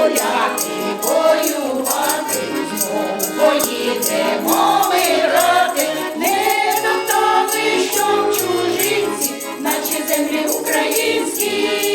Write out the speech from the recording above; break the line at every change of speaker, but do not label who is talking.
гуляти, воювати, знову поїдемо мирати, не топтали, що чужинці, наче землі українські.